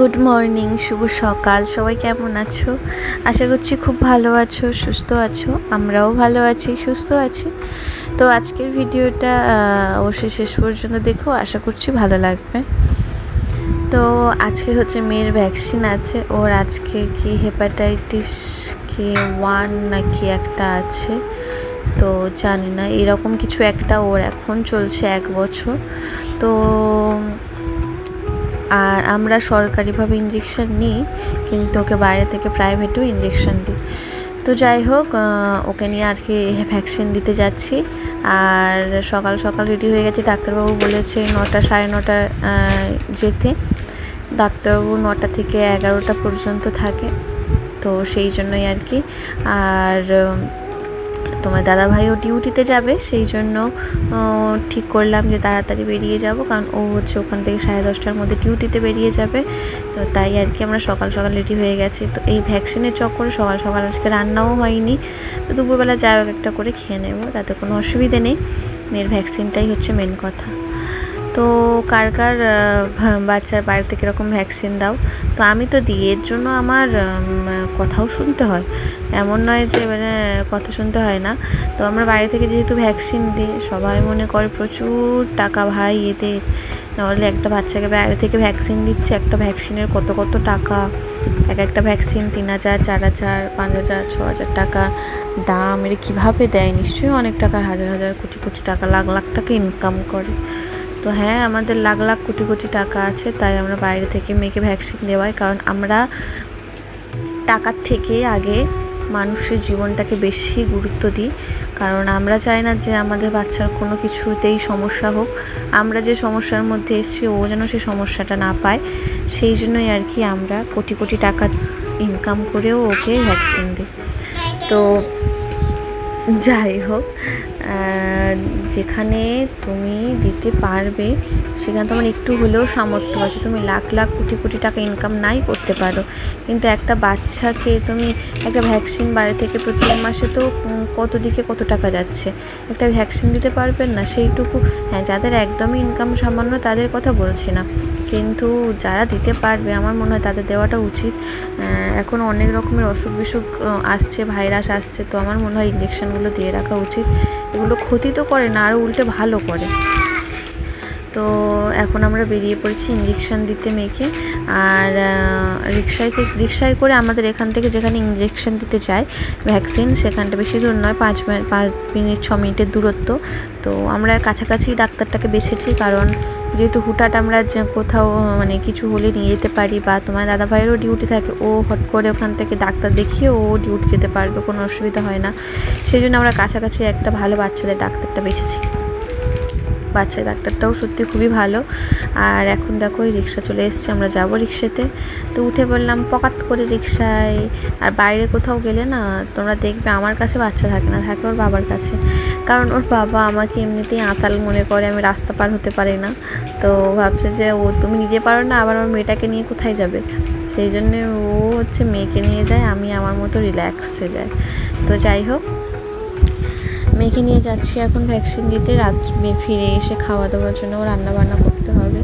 Good morning, শুভ সকাল। সবাই কেমন আছো? আশা করছি খুব ভালো আছো, সুস্থ আছো। আমরাও ভালো আছি, সুস্থ আছি। তো আজকের ভিডিওটা অবশ্যই শেষ পর্যন্ত দেখো, আশা করছি ভালো লাগবে। তো আজকের হচ্ছে মেয়ের ভ্যাকসিন আছে, ওর আজকে কি হেপাটাইটিস কি ওয়ান নাকি একটা আছে, তো জানি না। এরকম কিছু একটা ওর এখন চলছে এক বছর। তো আর আমরা সরকারিভাবে ইঞ্জেকশন নিই, কিন্তু ওকে বাইরে থেকে প্রাইভেটেও ইঞ্জেকশন দিই। তো যাই হোক ওকে নিয়ে আজকে ভ্যাকসিন দিতে যাচ্ছি। আর সকাল সকাল রেডি হয়ে গেছে। ডাক্তারবাবু বলেছে নটা, সাড়ে নটা যেতে। ডাক্তারবাবু নটা থেকে এগারোটা পর্যন্ত থাকে। তো সেই জন্যই আর কি। আর তোমার দাদাভাইও ডিউটিতে যাবে, সেই জন্য ঠিক করলাম যে তাড়াতাড়ি বেরিয়ে যাব, কারণ ও হচ্ছে ওখান থেকে সাড়ে দশটার মধ্যে ডিউটিতে বেরিয়ে যাবে। তো তাই আর কি আমরা সকাল সকাল রেডি হয়ে গেছি। তো এই ভ্যাকসিনের চক্করে সকাল সকাল আজকে রান্নাও হয়নি। তো দুপুরবেলা যাই একটা করে খেয়ে নেব, তাতে কোনো অসুবিধে নেই। মেয়ের ভ্যাকসিনটাই হচ্ছে মেন কথা। তো কার কার বাচ্চার বাড়ি থেকে এরকম ভ্যাকসিন দাও? তো আমি তো দিই, এর জন্য আমার কথাও শুনতে হয়। এমন নয় যে মানে কথা শুনতে হয় না। তো আমরা বাইরে থেকে যেহেতু ভ্যাকসিন দিই, সবাই মনে করে প্রচুর টাকা ভাই এদের। নাহলে একটা বাচ্চাকে বাইরে থেকে ভ্যাকসিন দিচ্ছে, একটা ভ্যাকসিনের কত কত টাকা? এক একটা ভ্যাকসিন তিন হাজার, চার হাজার, পাঁচ হাজার, ছ হাজার টাকা। দাম এটা কীভাবে দেয়? নিশ্চয়ই অনেক টাকার হাজার হাজার, কোটি কোটি টাকা, লাখ লাখ টাকা ইনকাম করে। তো হ্যাঁ আমাদের লাখ লাখ কোটি কোটি টাকা আছে, তাই আমরা বাইরে থেকে মেয়েকে ভ্যাকসিন দেওয়াই। কারণ আমরা টাকার থেকে আগে মানুষের জীবনটাকে বেশি গুরুত্ব দিই। কারণ আমরা চাই না যে আমাদের বাচ্চার কোনো কিছুতেই সমস্যা হোক। আমরা যে সমস্যার মধ্যে এসেছি, ও যেন সেই সমস্যাটা না পায়। সেই জন্যই আর কি আমরা কোটি কোটি টাকা ইনকাম করেও ওকে ভ্যাকসিন দিই। তো যাই হোক যেখানে তুমি দিতে পারবে, সেখানে তোমার একটু হলেও সামর্থ্য আছে। তুমি লাখ লাখ কোটি কোটি টাকা ইনকাম নাই করতে পারো। কিন্তু একটা বাচ্চাকে তুমি একটা ভ্যাকসিন বাড়ি থেকে প্রতি মাসে তো কত দিকে কত টাকা যাচ্ছে? একটা ভ্যাকসিন দিতে পারবেন না, সেইটুকু হ্যাঁ যাদের একদমই ইনকাম সামান্য তাদের কথা বলছি না। কিন্তু যারা দিতে পারবে, আমার মনে হয় তাদের দেওয়াটা উচিত। এখন অনেক রকমের অসুখ বিসুখ আসছে, ভাইরাস আসছে, তো আমার মনে হয় ইঞ্জেকশনগুলো দিয়ে রাখা উচিত। এগুলো ক্ষতি তো করে না আরও উল্টে ভালো করে। তো এখন আমরা বেরিয়ে পড়েছি ইঞ্জেকশন দিতে মেয়েকে। আর রিক্সায় থেকে, রিক্সায় করে আমাদের এখান থেকে যেখানে ইঞ্জেকশন দিতে চাই ভ্যাকসিন সেখানটা বেশি দূর নয়, পাঁচ মিনিট পাঁচ মিনিট, ছ মিনিটের দূরত্ব। তো আমরা কাছাকাছি ডাক্তারটাকে বেছেছি কারণ যেহেতু হুটাট আমরা কোথাও মানে কিছু হলে নিয়ে যেতে পারি বা তোমার দাদা ভাইয়েরও ডিউটি থাকে, ও হট করে ওখান থেকে ডাক্তার দেখিয়ে ও ডিউটি যেতে পারবে, কোনো অসুবিধা হয় না। সেই জন্য আমরা কাছাকাছি একটা ভালো বাচ্চাদের ডাক্তারটা বেছেছি। বাচ্চা ডাক্তারটাও সত্যি খুবই ভালো। আর এখন দেখো ওই রিক্সা চলে এসছে, আমরা যাব রিক্সাতে। তো উঠে বললাম, পকাত করে রিক্সায়। আর বাইরে কোথাও গেলে না, তোমরা দেখবে আমার কাছে বাচ্চা থাকে না, থাকে ওর বাবার কাছে। কারণ ওর বাবা আমাকে এমনিতেই আতাল মনে করে, আমি রাস্তা পার হতে পারি না। তো ভাবছে যে, ও, তুমি নিজে পারো না, আবার আমার মেয়েটাকে নিয়ে কোথায় যাবে? সেই জন্যে ও হচ্ছে মেয়েকে নিয়ে যায়, আমি আমার মতো রিল্যাক্সে যাই। তো যাই হোক মেয়েকে নিয়ে যাচ্ছি এখন ভ্যাকসিন দিতে। রাত ফিরে এসে খাওয়া দাওয়ার জন্য রান্না বান্না করতে হবে।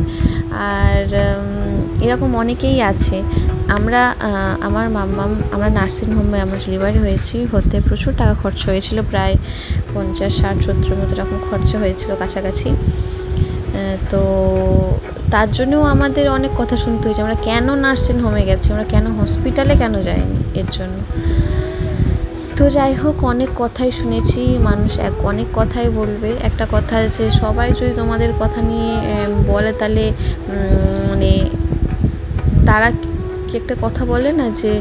আর এরকম অনেকেই আছে। আমরা আমার মাম্মাম, আমরা নার্সিং হোমে আমরা ডেলিভারি হয়েছি। হতে প্রচুর টাকা খরচ হয়েছিল, প্রায় পঞ্চাশ ষাট সত্তর মতো এরকম খরচ হয়েছিল কাছাকাছি। তো তার জন্যও আমাদের অনেক কথা শুনতে হয়েছে। আমরা কেন নার্সিং হোমে গেছি? আমরা কেন হসপিটালে কেন যাইনি এর জন্য? তো যাই হোক, অনেক কথাই শুনেছি, মানুষ এক, অনেক কথাই বলবে। একটা কথা যে সবাই যদি তোমাদের কথা নিয়ে বলে তাহলে মানে তারা কি একটা কথা বলে না যে,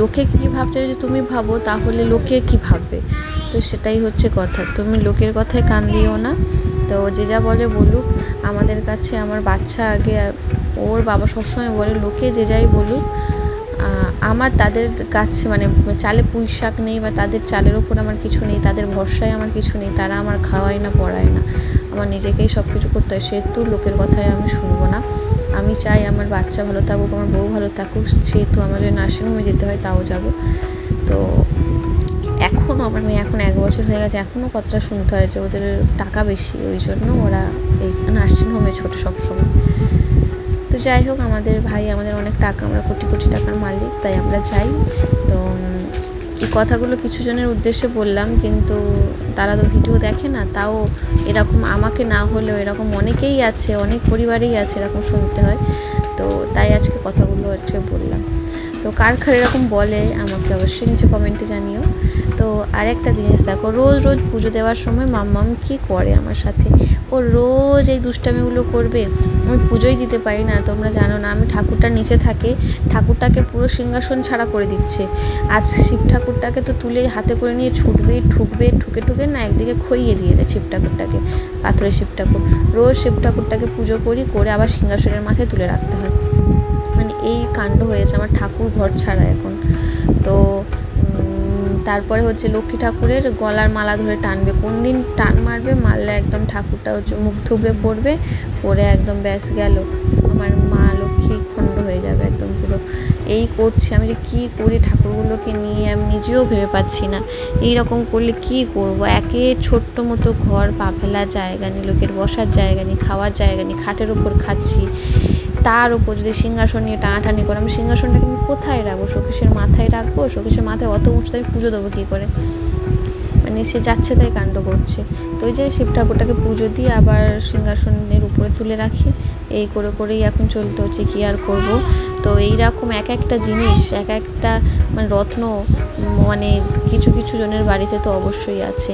লোকে কী ভাবছে যদি তুমি ভাবো, তাহলে লোকে কি ভাববে? তো সেটাই হচ্ছে কথা। তুমি লোকের কথায় কান দিও না। তো যে যা বলে বলুক, আমাদের কাছে আমার বাচ্চা আগে, ওর বাবা সবসময় বলে, লোকে যে যাই বলুক আমার তাদের কাছে মানে চালে পুঁই শাক নেই বা তাদের চালের ওপর আমার কিছু নেই, তাদের ভরসায় আমার কিছু নেই, তারা আমার খাওয়ায় না, পড়ায় না। আমার নিজেকেই সব কিছু করতে হয়। সেহেতু লোকের কথায় আমি শুনব না। আমি চাই আমার বাচ্চা ভালো থাকুক, আমার বউ ভালো থাকুক, সেহেতু আমাদের নার্সিংহোমে যেতে হয়, তাও যাব। তো এখনও আমার মেয়ে এখন এক বছর হয়ে গেছে এখনও কথাটা শুনতে হয় যে ওদের টাকা বেশি, ওই জন্য ওরা এই নার্সিংহোমে ছোটে সবসময়। তো যাই হোক, আমাদের ভাই, আমাদের অনেক টাকা, আমরা কোটি কোটি টাকার মালিক, তাই আমরা যাই। তো এই কথাগুলো কিছু জনের উদ্দেশ্যে বললাম, কিন্তু তারা তো ভিডিও দেখে না, তাও এরকম আমাকে না হলেও এরকম অনেকেই আছে, অনেক পরিবারেই আছে, এরকম শুনতে হয়। তো তাই আজকে কথাগুলো হচ্ছে বললাম। তো কার কার এরকম বলে, আমাকে অবশ্যই নিচে কমেন্টে জানিও। তো আরেকটা জিনিস দেখো, রোজ রোজ পুজো দেওয়ার সময় মাম্মাম কি করে আমার সাথে? ও রোজ এই দুষ্টামিগুলো করবে, আমি পুজোই দিতে পারি না, তোমরা জানো না, আমি ঠাকুরটার নিচে থাকে, ঠাকুরটাকে পুরো সিংহাসন ছাড়া করে দিচ্ছে। আজ শিব ঠাকুরটাকে তো তুলে হাতে করে নিয়ে ছুটবে, ঠুকবে, ঠুকে ঠুকে না, একদিকে খইয়ে দিয়ে দেয় শিব ঠাকুরটাকে, পাথরের শিব ঠাকুর। রোজ শিব ঠাকুরটাকে পুজো করি, করে আবার সিংহাসনের মাথায় তুলে রাখতে হয়। মানে এই কাণ্ড হয়েছে, আমার ঠাকুর ঘর ছাড়া এখন। তো তারপরে হচ্ছে লক্ষ্মী ঠাকুরের গলার মালা ধরে টানবে। কোন দিন টান মারবে, মারলে একদম ঠাকুরটা হচ্ছে মুখ থুবড়ে পড়বে, পড়ে একদম ব্যাস গেল। আমার মা লক্ষ্মী খণ্ড হয়ে যাবে একদম পুরো। এই করছি আমি যে কী করি, ঠাকুরগুলোকে নিয়ে আমি নিজেও ভেবে পাচ্ছি না। এই রকম করলে কি করব? একে ছোট্ট মতো ঘর, পা ফেলার জায়গা নেই, লোকের বসার জায়গা নেই, খাওয়ার জায়গা নেই, খাটের ওপর খাচ্ছি। তার উপর যদি সিংহাসন নিয়ে টানাটানি করে, আমি সিংহাসনটাকে আমি কোথায় রাখব? শোকেশের মাথায় রাখব? শোকেশের মাথায় অত উঁচুতে আমি পুজো দেবো কী করে? মানে সে যাচ্ছে তাই কাণ্ড করছে। তো ওই যে শিব ঠাকুরটাকে পুজো দিয়ে আবার সিংহাসনের উপরে তুলে রাখি। এই করে করেই এখন চলতে হচ্ছে, কী আর করব? তো এইরকম এক একটা জিনিস, এক একটা মানে রত্ন মানে কিছু কিছু জনের বাড়িতে তো অবশ্যই আছে।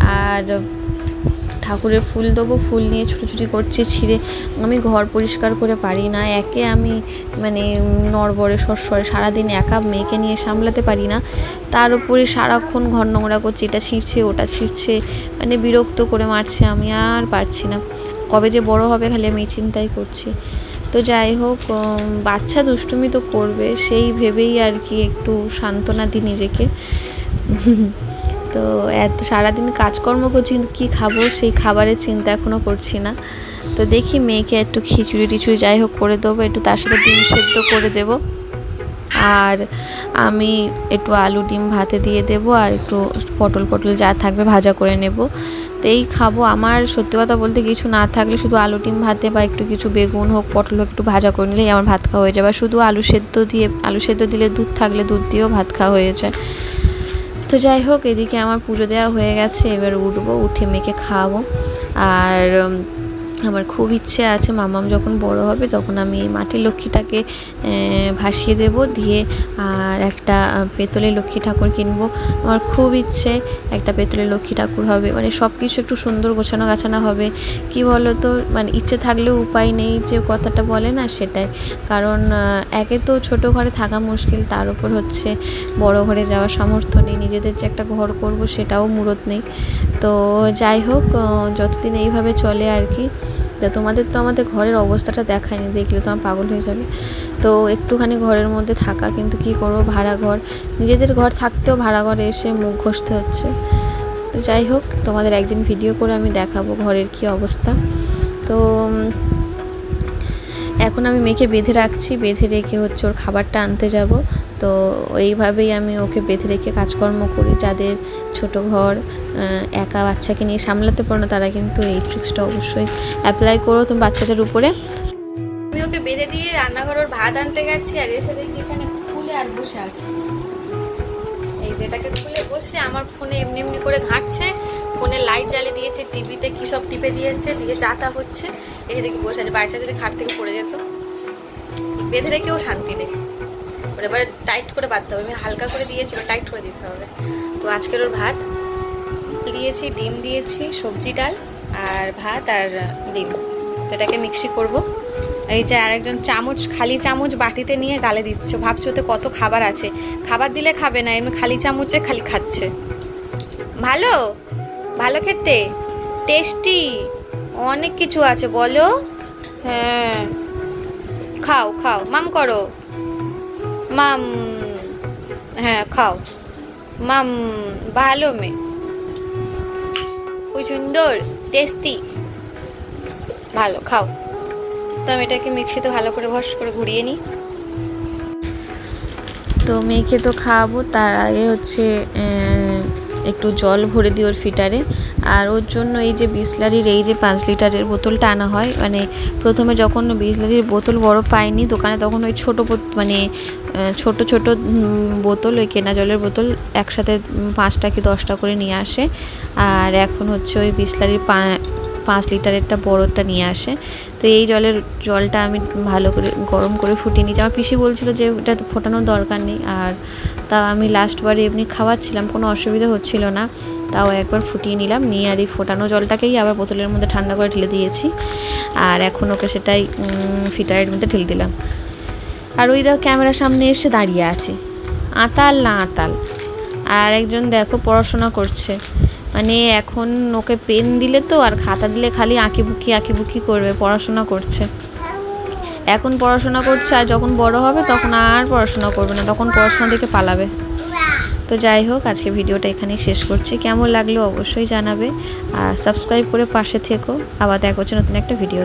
আর ঠাকুরের ফুল দেবো, ফুল নিয়ে ছুটোছুটি করছি ছিঁড়ে। আমি ঘর পরিষ্কার করে পারি না, একে আমি মানে নরবরে সরসরে সারাদিন একা মেয়েকে নিয়ে সামলাতে পারি না। তার উপরে সারাক্ষণ ঘর নোংরা করছি, এটা ছিঁড়ছে, ওটা ছিঁড়ছে মানে বিরক্ত করে মারছে আমি আর পারছি না। কবে যে বড় হবে খালি আমি চিন্তাই করছি। তো যাই হোক বাচ্চা দুষ্টুমি তো করবে, সেই ভেবেই আর কি একটু সান্ত্বনা দিই নিজেকে। তো এত সারাদিন কাজকর্ম করছি, কিন্তু কী খাব? সেই খাবারের চিন্তা এখনও করছি না। তো দেখি মেয়েকে একটু খিচুড়ি টিচুড়ি যাই হোক করে দেবো, একটু তার সাথে ডিম সেদ্ধ করে দেবো। আর আমি একটু আলু, ডিম ভাতে দিয়ে দেবো আর একটু পটল পটল যা থাকবে ভাজা করে নেব। তো এই খাব। আমার সত্যি কথা বলতে কিছু না থাকলে শুধু আলু, ডিম ভাতে বা একটু কিছু বেগুন হোক, পটল হোক একটু ভাজা করে নিলেই আমার ভাত খাওয়া হয়ে যাবে আর শুধু আলু সেদ্ধ দিয়ে, আলু সেদ্ধ দিলে দুধ থাকলে দুধ দিয়েও ভাত খাওয়া হয়ে যায়। তো যাই হোক, এদিকে আমার পুজো দেওয়া হয়ে গেছে। এবার উঠবো, উঠে মেখে খাওয়াবো। আর আমার খুব ইচ্ছে আছে, মামাম যখন বড় হবে তখন আমি এই মাটির লক্ষ্মীটাকে ভাসিয়ে দেব দিয়ে আর একটা পেতলের লক্ষ্মী ঠাকুর কিনবো। আমার খুব ইচ্ছে একটা পেতলের লক্ষ্মী ঠাকুর হবে। মানে সব কিছু একটু সুন্দর গোছানো গাছানো হবে। কি বলো তো মানে ইচ্ছে থাকলেও উপায় নেই যে কথাটা বলে না সেটাই। কারণ একে তো ছোট ঘরে থাকা মুশকিল, তার উপর হচ্ছে বড় ঘরে যাওয়ার সামর্থ্য নেই। নিজেদের যে একটা ঘর করব সেটাও মুরত নেই। তো যাই হোক যতদিন এইভাবে চলে আর কি তো তোমাদের তো আমাদের ঘরের অবস্থাটা দেখায়নি, দেখলে তোমার পাগল হয়ে যাবে। তো একটুখানি ঘরের মধ্যে থাকা, কিন্তু কি করব, ভাড়া ঘর। নিজেদের ঘর থাকতেও ভাড়া ঘরে এসে মুখ ঘষতে হচ্ছে। তো যাই হোক, তোমাদের একদিন ভিডিও করে আমি দেখাবো ঘরের কি অবস্থা। তো এখন আমি মেয়েকে বেঁধে রাখছি, বেঁধে রেখে হচ্ছে ওর খাবারটা আনতে যাব, তো এইভাবেই আমি ওকে বেঁধে রেখে কাজকর্ম করি। যাদের ছোট ঘর একা বাচ্চাকে নিয়ে সামলাতে পারো না, তারা কিন্তু এই ট্রিক্সটা অবশ্যই অ্যাপ্লাই করো তুমি বাচ্চাদের উপরে। আমি ওকে বেঁধে দিয়ে রান্নাঘর ওর ভাত আনতে গেছি, আর এসে দেখি এখানে খুলে আর বসে আছে? এই যেটাকে খুলে বসে আমার ফোনে এমনি এমনি করে ঘাঁটছে ফোনে লাইট জ্বালিয়ে দিয়েছে, টিভিতে কী সব টিপে দিয়েছে, দিকে চাটা হচ্ছে এই দেখি বসে আছে বাইসা যদি খাট থেকে পড়ে যেত। বেঁধে রেখেও শান্তি নেই। ওর এবার টাইট করে বাঁধতে হবে, আমি হালকা করে দিয়েছি, এবার টাইট করে দিতে হবে। তো আজকের ওর ভাত দিয়েছি? ডিম দিয়েছি, সবজি ডাল আর ভাত আর ডিম। তো এটাকে মিক্সি করব। এই যে আরেকজন চামচ, খালি চামচ বাটিতে নিয়ে গালে দিচ্ছে। ভাবছ ওতে কত খাবার আছে। খাবার দিলে খাবে না, এমনি খালি চামচে খালি খাচ্ছে। ভালো? ভালো খেতে? টেস্টি অনেক কিছু আছে, বলো। হ্যাঁ। খাও খাও। মাম করো। মাম। হ্যাঁ খাও। মাম, ভালো মেয়ে। খুব সুন্দর টেস্টি ভালো, খাও। তো আমি এটাকে মিক্সিতে ভালো করে ভস করে ঘুরিয়ে নিই। তো মেয়েকে তো খাওয়াবো, তার আগে হচ্ছে একটু জল ভরে দিই ওর ফিটারে। আর ওর জন্য এই যে বিসলারির এই যে পাঁচ লিটারের বোতলটা আনা হয় মানে প্রথমে যখন বিসলারির বোতল বড় পাইনি দোকানে তখন ওই ছোটো মানে ছোট ছোট বোতল, ওই কেনা জলের বোতল একসাথে পাঁচটা কি দশটা করে নিয়ে আসে। আর এখন হচ্ছে ওই বিসলারির পা পাঁচ লিটারেরটা বড়টা নিয়ে আসে। তো এই জলের জলটা আমি ভালো করে গরম করে ফুটিয়ে নিয়েছি। আমার পিসি বলছিল যে তো ফোটানোর দরকার নেই আর তা আমি লাস্টবারে এমনি খাওয়াচ্ছিলাম, কোনো অসুবিধা হচ্ছিল না। তাও একবার ফুটিয়ে নিলাম, নিয়ে আর এই ফোটানো জলটাকেই আবার বোতলের মধ্যে ঠান্ডা করে ঢেলে দিয়েছি। আর এখন ওকে সেটাই ফিটারের মধ্যে ঢেলে দিলাম। আর ওই দেখো ক্যামেরার সামনে এসে দাঁড়িয়ে আছে। আতাল না আতাল। আর একজন দেখো পড়াশোনা করছে। মানে এখন ওকে পেন দিলে তো আর খাতা দিলে খালি আঁকিবুকি আঁকিবুকি আঁকি বুকি করবে, পড়াশোনা করছে। এখন পড়াশোনা করছে আর যখন বড় হবে তখন আর পড়াশোনা করবে না, তখন পড়াশোনা থেকে পালাবে। তো যাই হোক, আজকে ভিডিওটা এখানেই শেষ করছি। কেমন লাগল অবশ্যই জানাবে। আর সাবস্ক্রাইব করে পাশে থেকো। আবার দেখো হচ্ছে নতুন একটা ভিডিও